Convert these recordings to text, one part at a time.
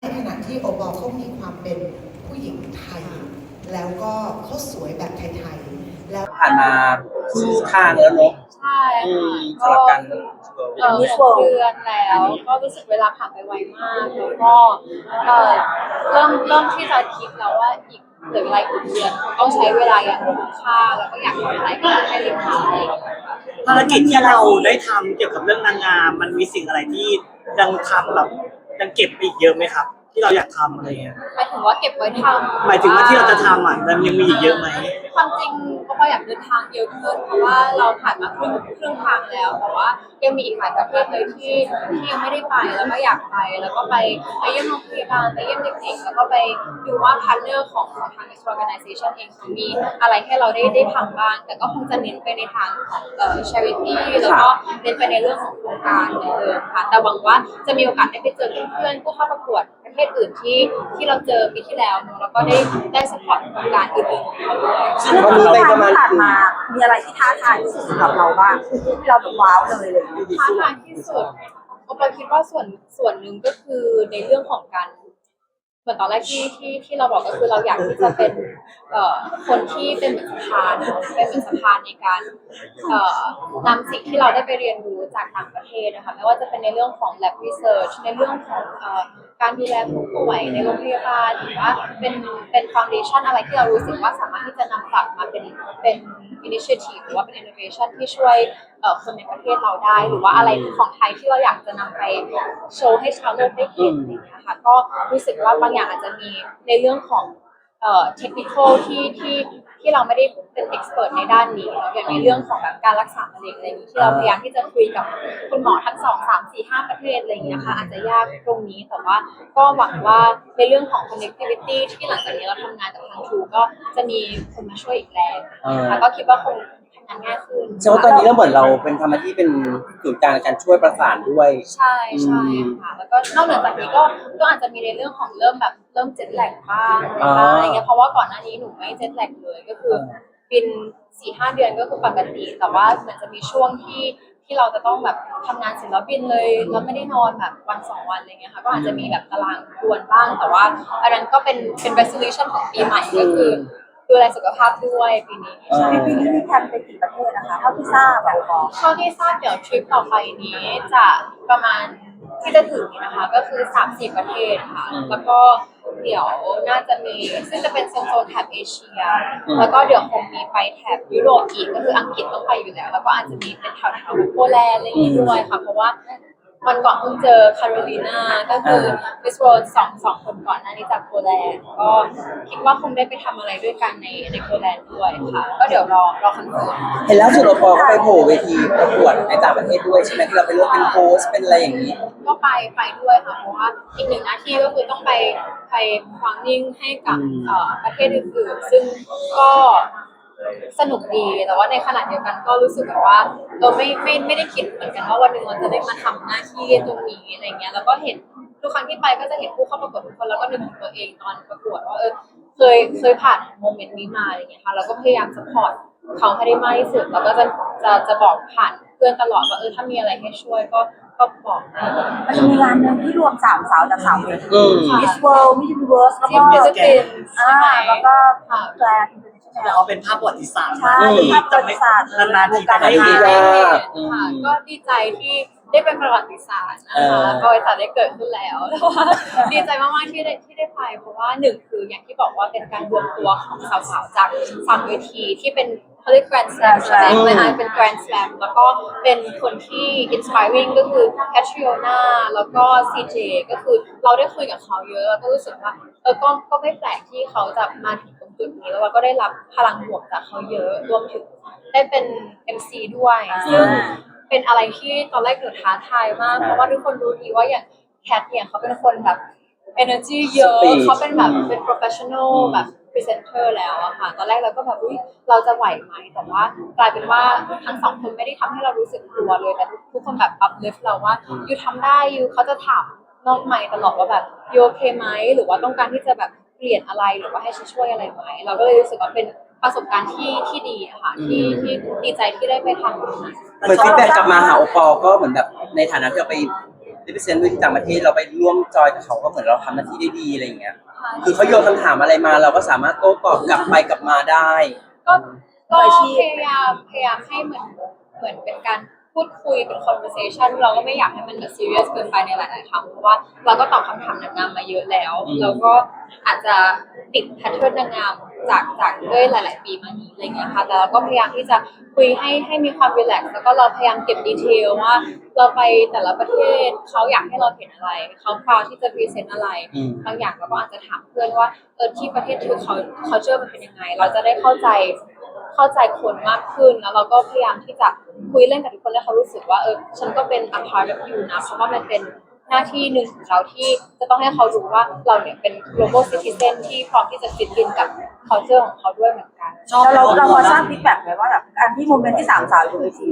ในขณะที่โอบอลเขามีความเป็นผู้หญิงไทย แล้วก็เขาสวยแบบไทยๆ แล้วผ่านมาครึ่งทางแล้วเนอะใช่อืมค่ะสลับกันเออหกเดือนแล้ว ก็รู้สึกเวลาผ่านไปไวมาก แล้วก็เออเริ่มเริ่มที่จะคิดแล้วว่าอีกเหลือเวลาอีกเดือนต้องใช้เวลาอย่างคุ้มค่าแล้วก็อยากทำอะไรก็ให้เรียบร้อยภารกิจที่เราได้ทำเกี่ยวกับเรื่องนางงาม มันมีสิ่งอะไรที่ยังทำแบบ ยังเก็บไปอีกเยอะไหมครับ ที่เราอยากทำอะไรเงี้ยหมายถึงว่าเก็บไว้ทำหมายถึงว่าที่เราจะทำอะมันยังมีอีกเยอะไหมความจริงก็อยากเดินทางเยอะขึ้นเพราะว่าเราผ่านมาครึ่งครึ่งทางแล้วแต่ว่ายังมีอีกหลายประเทศเลยที่ที่ยังไม่ได้ไปแล้วก็อยากไปแล้วก็ไปไปเยี่ยมโรงพยาบาลไปเยี่ยมเด็กๆแล้วก็ไปดูว่าพาร์ทเนอร์ของของทาง organization เองเขามีอะไรให้เราได้ได้ทำบ้าง แต่ก็คงจะเน้นไปในทางเอ่อ charity แล้วก็เน้นไปในเรื่องของโครงการเหมือนเดิมค่ะแต่หวังว่าจะมีโอกาสได้ไปเจอเพื่อนๆผู้เข้าประกวด ประเทศอื่นที่ที่เราเจอปีที่แล้วเนอะแล้วก็ได้ได้สปอร์ตโครงการอื่นๆของเขาด้วยวันนี้ไปประมาณที่ผ่านมามีอะไรที่ท้าทายที่สุดสำหรับเราบ้างที่เราแบบว้าวเลยเลยท้าทายที่สุดโอปาคิดว่าส่วนส่วนหนึ่งก็คือในเรื่องของการเหมือนตอนแรกที่ที่ที่เราบอกก็คือเราอยากที่จะเป็นเอ่อคนที่เป็นเหมือนสะพานเนอะเป็นเหมือนสะพานในการเอ่อนำสิ่งที่เราได้ไปเรียนรู้ จากต่างประเทศนะคะไม่ว่าจะเป็นในเรื่องของ lab research ในเรื่องของอการดูแลผู้ป่วยในโรงพยาบาลหรือว่าเป็นเป็น foundation อะไรที่เรารู้สึกว่าสามารถที่จะนำกลับมาเป็นเป็น initiative หรือว่าเป็น innovation ที่ช่วยคนในประเทศเราได้ หรือว่าอะไรของไทยที่เราอยากจะนำไปโชว์ให้ชาวโลกได้เห็นอะไรอย่างเงี้ยค่ะก็รู้สึกว่าบางอย่างอาจจะมีในเรื่องของเทคนิคที่ที่ ที่เราไม่ได้เป็น expert ในด้านนี้เนอะอย่างในเรื่องของแบบการรักษามะเร็งอะไรอย่างนี้ที่เราพยายามที่จะคุยกับคุณหมอทั้งสองสามสี่ห้าประเทศอะไรอย่างเงี้ยค่ะอาจจะยากตรงนี้แต่ว่าก็หวังว่าในเรื่องของ connectivity ที่หลังจากนี้เราทำงานกับทางทูก็จะมีคนมาช่วยอีกแรงนะคะก็คิดว่าคงทำ งานง่ายขึ้นใช่ว่าตอนนี้ก็เหมือนเราเป็นทำหน้าที่เป็นศูนย์กลางในการช่วยประสานด้วย ใช่ใช่ค่ะแล้วก็นอกเหนือจากนี้ก็ก็อาจจะมีในเรื่องของเริ่มแบบเริ่มเจ็ตแลกบ้างอะไรบ้างอะไรเงี้ยเพราะว่าก่อนหน้านี้หนูไม่เจ็ตแลกเลยก็คือบินสี่ห้าเดือนก็คือปกติ แต่ว่าเหมือนจะมีช่วงที่ที่เราจะต้องแบบทำงานเสร็จแล้วบินเลยแล้วไม่ได้นอนแบบวันสองวันอะไรเงี้ยค่ะก็อาจจะมีแบบตารางกวนบ้างแต่ว่าอันนั้นก็เป็นเป็น resolution ของปีใหม่ก็คือ ดูแลสุขภาพด้วยปีนี้เออใช่ปีนี้มีแผนไปกี่ประเทศนะคะเท่าที่ทราบแบบบอกเท่าที่ทราบเดี๋ยวทริปต่อไปนี้จะประมาณที่จะถึงนี้นะคะ ก็คือ3 4ประเทศค่ะแล้วก็เดี๋ยวน่าจะมีซึ่งจะเป็นโซนโซนแถบเอเชียแล้วก็เดี๋ยวคงมีไปแถบยุโรปอีกก็คืออังกฤษต้องไปอยู่แล้ว แล้วก็อาจจะมีเป็นแถวแถวๆโปแลนด์อะไรอย่างนี้ด้วยค่ะเพราะว่า วันก่อนเพิ่งเจอคาโรลีนา ก็คือมิสโรนสองสองคนก่อนหน้านี้จากโปแลนด์ ก็คิดว่าคงได้ไปทำอะไรด้วยกันในในโปแลนด์ด้วยค่ะ ก็เดี๋ยวรอรอคอนเฟิร์มเห็นแล้วสุดโอปอก็ไปโผล่เวทีประกวดในต่างประเทศด้วยใช่ไหมที่เราไปร่วมเป็นโค้ชเป็นอะไรอย่างนี้ ก็ไปไปด้วยค่ะ เพราะว่าอีกหนึ่งหน้าที่ก็คือต้องไปไปฟังนิ่งให้กับอืมเอ่อประเทศอื่นๆ ซึ่งก็ สนุกดีแต่ว่าในขณะเดียวกันก็รู้สึกแบบว่าเออไม่ไม่ไม่ได้คิดเหมือนกันว่าวันหนึ่งเราจะได้มาทำหน้าที่ตรงนี้อะไรเงี้ยแล้วก็เห็นทุกครั้งที่ไปก็จะเห็นผู้เข้าประกวดทุกคนแล้วก็นึกถึงตัวเองตอนประกวดว่าเออเคยเคยผ่านโมเมนต์นี้มาอะไรเงี้ยค่ะเราก็พยายามสปอร์ตเขาให้ได้มากที่สุดแล้วก็จะจะจะบอกผ่านเพื่อนตลอดว่าเออถ้ามีอะไรให้ช่วยก็ก็บอกนะมันจะมีงานหนึ่งที่รวมสามสาวจากสามเวทีอืมมิสเวิลด์มิสยูนิเวิร์สแล้วที่ก็ฟิลิปปินส์ใช่อ่าไหมแล้วก็ค่ะแกลน ด์จะเอาเป็นภาพประวัติศาสตร์ใช่ที่ภาพประวัติศาสตร์นานๆทีจะได้ไม่เห็ดีนนะได้เห็นอืมค่ะก็ดีใจที่ได้เป็นประวัติศาสตร์นะเออคะประวัติศาสตร์ได้เกิดขึ้นแล้วแต่ว่าดีใจมากๆที่ได้ที่ได้ไปเพราะว่าหนึ่งคืออย่างที่บอกว่าเป็นการรวมตัวของสาวๆจากสามเวทีที่เป็นเขาเรียก grand slam ใช่ไหมอืมไม่ใช่เป็น grand slam แล้วก็เป็นคนที่ inspiring ก็คือ Catriona แล้วก็ CJ ก็คือเราได้คุยกับเขาเยอะแล้วก็รู้สึกว่าเออก็ก็ไม่แปลกที่เขาจะมาถึงตรง จุดนี้แล้วเราก็ได้รับพลังบวกจากเขาเยอะรวมถึงได้เป็น MC ด้วย ซึ่งเป็นอะไรที่ตอนแรกหนูท้าทายมาก เพราะว่าทุกคนรู้ดีว่าอย่างแคทเนี่ยเขาเป็นคนแบบ energy เยอะ Speech เขาเป็นแบบอืมเป็น professional อืมแบบ presenter แล้วอะค่ะ ตอนแรกเราก็แบบอุ้ยเราจะไหวไหม แต่ว่ากลายเป็นว่าทั้งสองคนไม่ได้ทำให้เรารู้สึกกลัวเลยแต่ทุกคนแบบ uplift เราว่ายูทำได้ยูเขาจะถามนอกไมค์ตลอดว่าแบบยูโอเคไหม หรือว่าต้องการที่จะแบบ เปลี่ยนอะไรหรือว่าให้ฉันช่วยอะไรไหมเราก็เลยรู้สึกว่าเป็นประสบการณ์ที่ที่ดีอะค่ะที่ที่ดีใจที่ได้ไปทำตรงนั้นเหมือนฟีดแบ็กกลับมาหาโอปอก็เหมือนแบบในฐานะที่เราไปรีเปอร์เซ็นต์ด้วยที่ต่างประเทศเราไปร่วมจอยกับเขาก็เหมือนเราทำหน้าที่ได้ดีอะไรอย่างเงี้ย คือเขาโยนคำถามอะไรมา เราก็สามารถโต้ตอบกลับไปกลับมาได้ ก็ก็อาชีพพยายามพยายามให้เหมือนเหมือนเป็นการ พูดคุยเป็น conversation เราก็ไม่อยากให้มันแบบ serious เกินไปในหลาย ๆ ครั้งเพราะว่าเราก็ตอบคำถามนางงามมาเยอะแล้ว อืม แล้วก็อาจจะติดแพทเทิร์นนางงาม จากจากด้วยหลาย ๆ ปีมานี้อะไรเงี้ยค่ะแต่เราก็พยายามที่จะคุยให้ให้มีความรีแลกซ์แล้วก็เราพยายามเก็บดีเทลว่า เราไปแต่ละประเทศเขาอยากให้เราเห็นอะไรเขาพราวที่จะพรีเซนต์อะไรอืมบางอย่างเราก็อาจจะถามเพื่อนว่าเออที่ประเทศเธอเขาเขาเจอมันเป็นยังไง เราจะได้เข้าใจเข้าใจคนมากขึ้นแล้วเราก็พยายามที่จะคุยเล่นกับทุกคนแล้วเขารู้สึกว่าเออฉันก็เป็น a part of you นะเพราะว่ามันเป็น หน้าที่หนึ่งของเราที่จะต้องให้เขารู้ว่าเราเนี่ยเป็น global citizen ที่พร้อมที่จะ fit in กับ culture ของเขาด้วยเหมือนกัน ชอบแล้วเราเราพอทราบฟีดแบ็กไหมว่าแบบการที่โมเมนต์ที่สามสาวอยู่ในที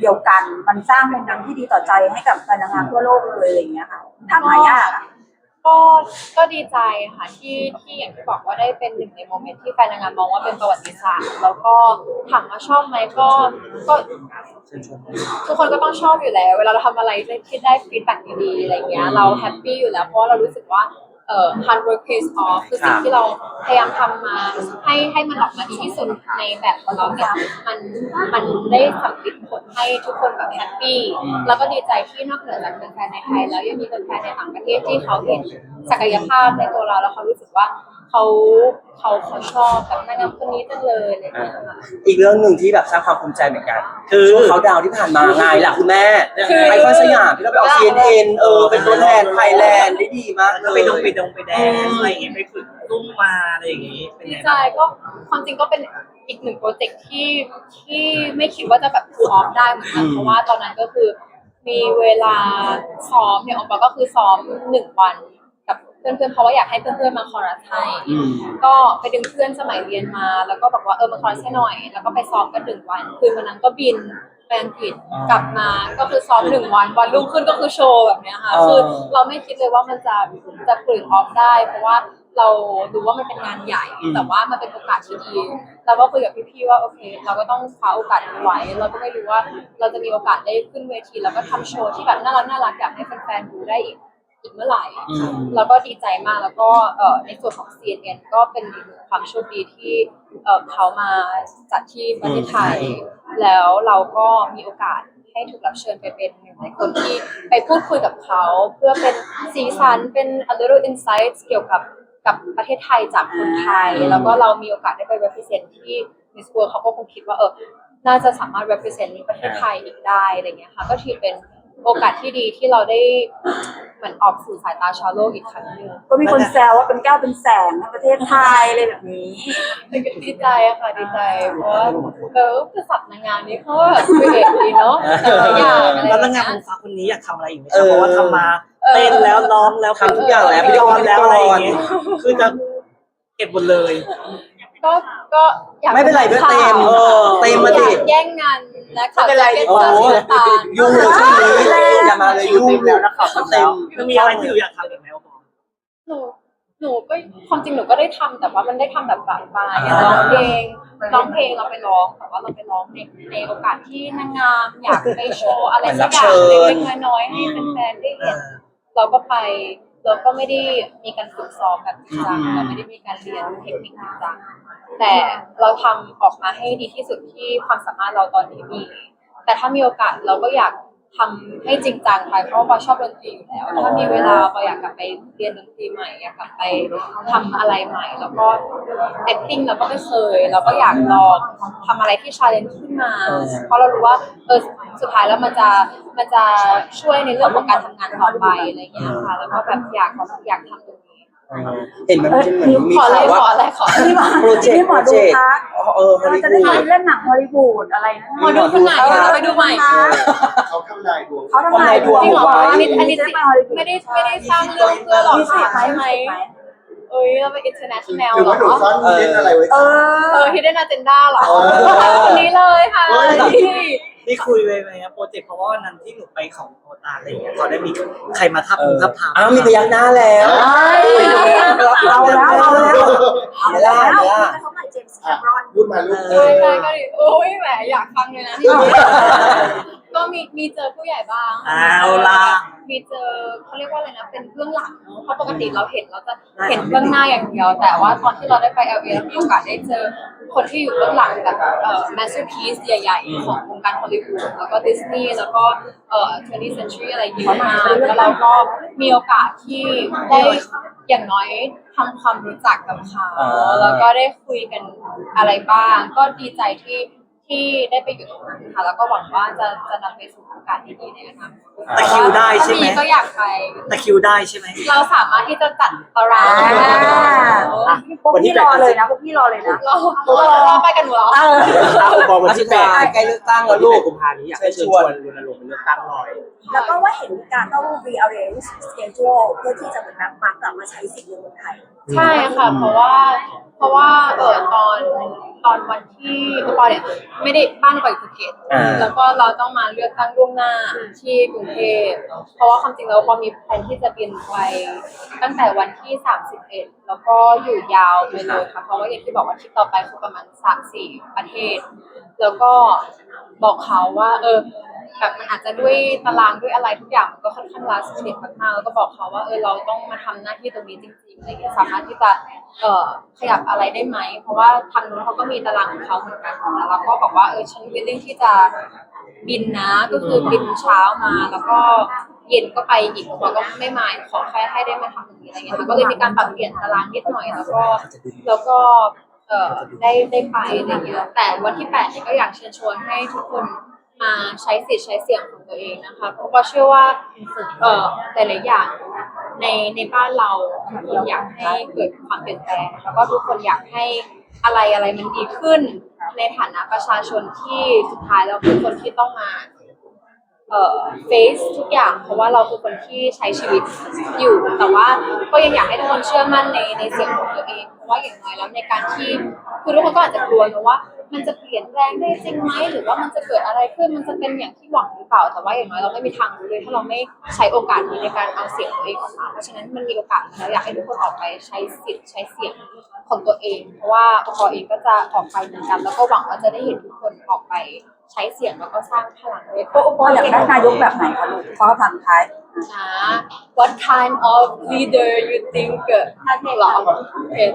เดียวกันมันสร้างโมเมนต์ที่ดีต่อใจให้กับแฟนนางงามทั่วโลกเลยอะไรอย่างเงี้ยค่ะถ้าหายากอะ ก็ก็ดีใจค่ะที่ที่อย่างที่บอกว่าได้เป็นหนึ่งในโมเมนต์ที่แฟนนางงามมองว่าเป็นประวัติศาสตร์แล้วก็ถามว่าชอบไหมก็ก็ทุกคนก็ต้องชอบอยู่แล้ว เวลาเราทำอะไรที่ได้ฟีดแบ็กดีๆอะไรเงี้ยเราแฮปปี้อยู่แล้วเพราะว่าเรารู้สึกว่า เอ่อ hard work pays off คือสิ่งที่เราพยายามทำมาให้ให้มันออกมาดีที่สุดในแบบของเราเนี่ยมันมันได้สำลิดผลให้ทุกคนแบบแฮปปี้แล้วก็ดีใจที่นอกเหนือจากแฟนๆในไทย แล้วยังมีแฟนๆในต่างประเทศที่เขาเห็นศักยภาพในตัวเราแล้วเขารู้สึกว่า เขาเขาเขาชอบแบบนางงามคนนี้จังเลยอะไรอย่างเงี้ยค่ะ อีกเรื่องหนึ่งที่แบบสร้างความภูมิใจเหมือนกันคือช่วงเขาดาวน์ที่ผ่านมาไงล่ะคุณแม่คือ ไอคอนสยามที่เราไปออก CNN เออเป็นตัวแทนไทยแลนด์ได้ดีมากแล้วเลก็ยไปดงไปดงไปแดนอะไรอย่างเงี้ยไปฝึกตุ้มมาอะไรอย่างงี้เป็นดีไงใจบ้างก็ความจริงก็เป็นอีกหนึ่งโปรเจกต์ที่ที่ไม่คิดว่าจะแบบซ้อมได้เหมือนกันอืมเพราะว่าตอนนั้นก็คือมีเวลาซ้อมเนี่ยออกมาก็คือซ้อมหนึ่งวันกับ เพื่อนๆเพราะว่าอยากให้เพื่อนๆมาคอรัสให้อืม ก็ไปดึงเพื่อนสมัยเรียนมา แล้วก็บอกว่าเออมาคอรัสให้หน่อย แล้วก็ไปซ้อมกันหนึ่งวัน คืนวันนั้นก็บินไปอังกฤษอ๋อกลับมาก็คือซ้อมหนึ่งวันวันรุ่งขึ้นก็คือโชว์แบบเนี้ยค่ะอ๋อคือ เราไม่คิดเลยว่ามันจะจะปลือออฟได้ เพราะว่าเราดูว่ามันเป็นงานใหญ่แต่ว่ามันเป็นโอกาสที่ดี เราก็คุยกับพี่ๆว่าโอเค เราก็ต้องคว้าโอกาสนี้ไว้ เราก็ไม่รู้ว่าเราจะมีโอกาสได้ขึ้นเวที แล้วก็ทำโชว์ที่แบบน่ารักน่ารักอยากให้แฟนๆดูได้อีก อีกเมื่อไหร่อืม แล้วก็ดีใจมากแล้วก็เอ่อในส่วนของ CNN ก็เป็นอีกหนึ่งความโชคดีที่เอ่อเขามาจัดที่ประเทศไทย แล้วเราก็มีโอกาสให้ถูกรับเชิญไปเป็นหนึ่งในคนที่ไปพูดคุยกับเขา เพื่อเป็นสีสันเป็น a little insights เกี่ยวกับกับประเทศไทยจากคนไทย แล้วก็เรามีโอกาสได้ไป represent ที่ Miss World เขาก็คงคิดว่าเออ น่าจะสามารถ represent ประเทศไทยอีกได้อะไรเงี้ยค่ะ ก็ถือเป็น โอกาสที่ดีที่เราได้เหมือนออกสู่สายตาชาวโลกอีกครั้งหนึ่งก็มีคนแซวว่าเป็นแก้วเป็นแสงในประเทศไทยอะไรแบบนี้ดีใจอะค่ะดีใจเพราะว่าเออคือสับนางงามนี้เขาแบบครีเอทดีเนาะแต่ละอย่างอะไรแล้วแบนางบงามเนี้ยของฟ้าคนนี้อยากทำอะไรอีกไหมคเอรับอเพราะว่าทำมาเต้นแล้วร้องแล้วทำทุกอย่างแล้วพิธีกรแล้วอะไรอย่างพิธีเงี้ยกรคือจะเก็บหมดเลย ก็ก็อยากไม่เป็นไรด้วยเต็มข่าวเออเต็มมาดิ อยากแย่งงานและข่าวไม่เป็นไรแจ็คโอ้เก็ตโหสีน้ำตาลยุ่งเลยช่วงนี้อย่ามาเลยยุ่งแล้วนะครับเต็มจะมีอะไรที่หนูอยากทำอีกไหมโอปอ หนูหนูก็ความจริงหนูก็ได้ทำแต่ว่ามันได้ทำแบบปลายปลายอย่างร้องเพลงร้องเพลงเราไปร้องแต่ว่าเราไปร้องในในโอกาสที่นางงามอยากไปโชว์อะไรสักอย่างเล็กๆน้อยๆให้แฟนๆได้เห็น เราก็ไป เราก็ไม่ได้มีการฝึกซ้อมแบบจริงจังอืมเราไม่ได้มีการเรียนเทคนิคจริงจังแต่เราทำออกมาให้ดีที่สุดที่ความสามารถเราตอนนี้มี แต่ถ้ามีโอกาสเราก็อยากทำให้จริงจังไปเพราะว่าปอชอบดนตรีอยู่แล้ว ถ้ามีเวลาปออยากกลับไปเรียนดนตรีใหม่ อยากกลับไปทำอะไรใหม่ แล้วก็ acting เราก็ไม่เคย เราก็อยากลองทำอะไรที่ challenge ขึ้นมา เพราะเรารู้ว่าเออ สุดท้ายแล้วมันจะมันจะช่วยในเรื่องของการทำงานต่อไปอะไรอย่างเงี้ยค่ะ แล้วก็แบบอยากอยากทำตรงนี้เห็นมันเป็นเหมือนมีขออะไรข่าวขอว่าอะไรขออะไรที่หมอโปรเจกที่ต์หมโปอรดูเจกต์ ทักเออฮอลเราลีจะวูได้ด เล่นหนังฮอลลีวูดอะไรนะหมอดูคนไหนเราไปดูใหม่ เขาทำนายดวง เขาทำนายดวงจริงเหรอไว้อันนี้อันนี้ไม่ได้ไม่ได้สร้างเรื่องเพื่อหลอกมีสิทขายธิ์ไหมใช่ไหมเอ้ยเราเป็น international หรือเหรว่าหนูอซ่อนเล่นอะไรไว้ เอเออ อ hidden agenda เหรอเออคนนี้เลยค่ะเฮ้ย นี่ คุยไปไหมครับโปรเจกต์เพราะว่าวันนั้นที่หนูไปของโอตาอะไรอย่างเงี้ยเขาได้มีใครมาทับเออทับทามอ้าวมีพยักหน้าแล้วเอาแล้วเอาแล้วไม่ได้ไม่ได้เขาใหม่เจมส์แคอะมรอนรูดมารูดใช่ใช่ก็ดิโอ้ยแหมอยากฟังเลยนะ ก็มีมีเจอผู้ใหญ่บ้างเอาล่ะมีเจอเขาเรียกว่าอะไรนะเป็นเบื้องหลังเนอะเพราะปกติเราเห็นเราจะเห็นเบื้องหน้าอย่างเดียว แต่ว่าตอนที่เราได้ไป LA เรามีโอกาสได้เจอคนที่อยู่เบื้องหลังแบบเอ่อ masterpiece ใหญ่ๆ ของวงการฮอลลีวูดแล้วก็ดิสนีย์แล้วก็เอ่อ 20th century อะไรเยอะมากแล้วเราก็มีโอกาสที่ได้อย่างน้อยทำความรู้จักกับเขาอ่า แล้วก็ได้คุยกันอะไรบ้าง ก็ดีใจที่ ที่ได้ไปอยู่ตรงนั้นค่ะแล้วก็หวังว่าจะจะนำไปสู่โอกาสดีๆในอนาคตแต่คิวได้ใช่ไหม ถ้าก็อยากไปแต่คิวได้ใช่ไหม เราสามารถที่จะจัดตารางอ่าพวกพี่รอเลยนะพวกพี่รอเลยนะ เราเราไปกันหนูเหรอ เอออะอุปกรณ์วันที่แปดใกล้เลือกตั้งวัแล้นวที่ลูแปกดกุมภาพันธ์นี้อยากให้เชิญชวนรณรงค์เป็นเลือกตั้งหน่อย แล้วก็ว่าเห็นมีการต้อง rearrange schedule เพื่อที่จะเหมือนแบบมากลับมาใช้สิทธิ์ในเมืองไทย ใช่ค่ะ เพราะว่า เพราะว่าเออตอน ตอนวันที่ปอเนี่ยไม่ได้บ้านปออยู่ภูเก็ตอ่า แล้วก็เราต้องมาเลือกตั้งล่วงหน้าที่กรุงเทพเพราะว่าความจริงแล้วปอมีแผนที่จะบินไปตั้งแต่วันที่31แล้วก็อยู่ยาวไปเลยค่ะเพราะว่าอย่างที่บอกว่าทริปต่อไปคือประมาณ3-4ประเทศ แล้วก็บอกเขาว่าเออ แบบมันอาจจะด้วยตารางด้วยอะไรทุกอย่างมันก็ค่อนข้างลาสเด็มากๆแล้วก็บอกเขาว่าเออเราต้องมาทำหน้าที่ตรงนี้จริงๆอะไรเงี้ยสามารถที่จะเอ่อขยับอะไรได้ไหม เพราะว่าทางนู้นเขาก็มีตารางของเขาเหมือนกันแล้วเราก็บอกว่าเออฉันวิลลิ่งที่จะบินนะก็คือบินเช้ามาแล้วก็เย็นก็ไปอีกเขาก็ไม่หมายขอแค่ให้ได้มาทำตรงนี้อะไรเงี้ยค่ะก็เลยมีการปรับเปลี่ยนตารางนิดหน่อยแล้วก็แล้วก็เออได้ได้ไปอะไรเงี้ยแต่วันที่แปดเนี่ยก็อยากเชิญชวนให้ทุกคน มาใช้สิทธิ์ใช้เสียงของตัวเองนะคะ เพราะว่าเชื่อว่าเอ่อหลายๆอย่างในในบ้านเราทุกคนอยากให้เกิดความเปลี่ยนแปลงแล้วก็ทุกคนอยากให้อะไรอะไรมันดีขึ้น ในฐานะประชาชนที่สุดท้ายเราคือคนที่ต้องมา เอ่อ face ทุกอย่างเพราะว่าเราคือคนที่ใช้ชีวิตอยู่ แต่ว่าก็ยังอยากให้ทุกคนเชื่อมั่นในในเสียงของตัวเอง เพราะว่าอย่างน้อยแล้วในการที่คือทุกคนก็อาจจะกลัวนะว่า มันจะเปลี่ยนแปลงได้จริงไหมหรือว่ามันจะเกิดอะไรขึ้นมันจะเป็นอย่างที่หวังหรือเปล่า แต่ว่าอย่างน้อยเราไม่มีทางรู้เลยถ้าเราไม่ใช้โอกาสนี้ในการเอาเสียงตัวเองออกมาเพราะฉะนั้นมันมีโอกาสแล้วอยากให้ทุกคนออกไปใช้สิทธิ์ใช้เสียงของตัวเอง เพราะว่าปอเองก็จะออกไปเหมือนกัน แล้วก็หวังว่าจะได้เห็นทุกคนออกไป ใช้เสียงแล้วก็สร้างพลังด้วยโอ้โหอยากได้นายกแบบไหนคะลูกข้อคำท้ายนะ What kind of leader you think ท่านหรอเป็น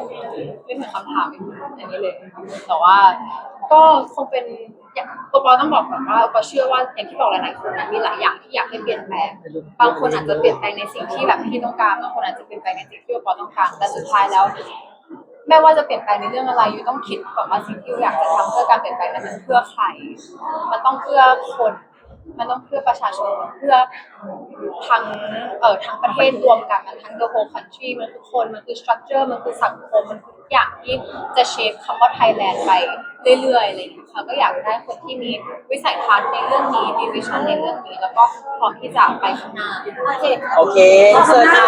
ไม่เหมือนคำถามอันนี้เลย แต่ว่าก็คงเป็นอย่างปปต้องบอกก่อนว่าปอเชื่อว่าอย่างที่บอกหลายๆคนนะมีหลายอย่างที่อยากให้เปลี่ยนแปลง บางคนอาจจะเปลี่ยนแปลงในสิ่งที่แบบพี่ต้องการ บางคนอาจจะเปลี่ยนแปลงในสิ่งที่ปอต้องการ แต่สุดท้ายแล้ว ไม่ว่าจะเปลี่ยนแปลงในเรื่องอะไรอยู่ต้องคิดก่อนว่าสิ่งที่อยากจะทำเพื่อการเปลี่ยนแปลงนั้นมันเพื่อใคร มันต้องเพื่อคน มันต้องเพื่อประชาชนเพื่อทั้งเอ่อทั้งประเทศรวมกันมันทั้ง the whole country มันคือคนมันคือ structure มันคือสังคมมันคือทุกอย่างที่จะเชฟคำว่า Thailand ไปเรื่อยๆอะไรอย่างเงี้ยค่ะก็อยากได้คนที่มีวิสัยทัศน์ในเรื่องนี้มีวิชั่นในเรื่องนี้ แล้วก็พร้อมที่จะไปข้างหน้า โอเคโอเคเสิร์ฟค่ะ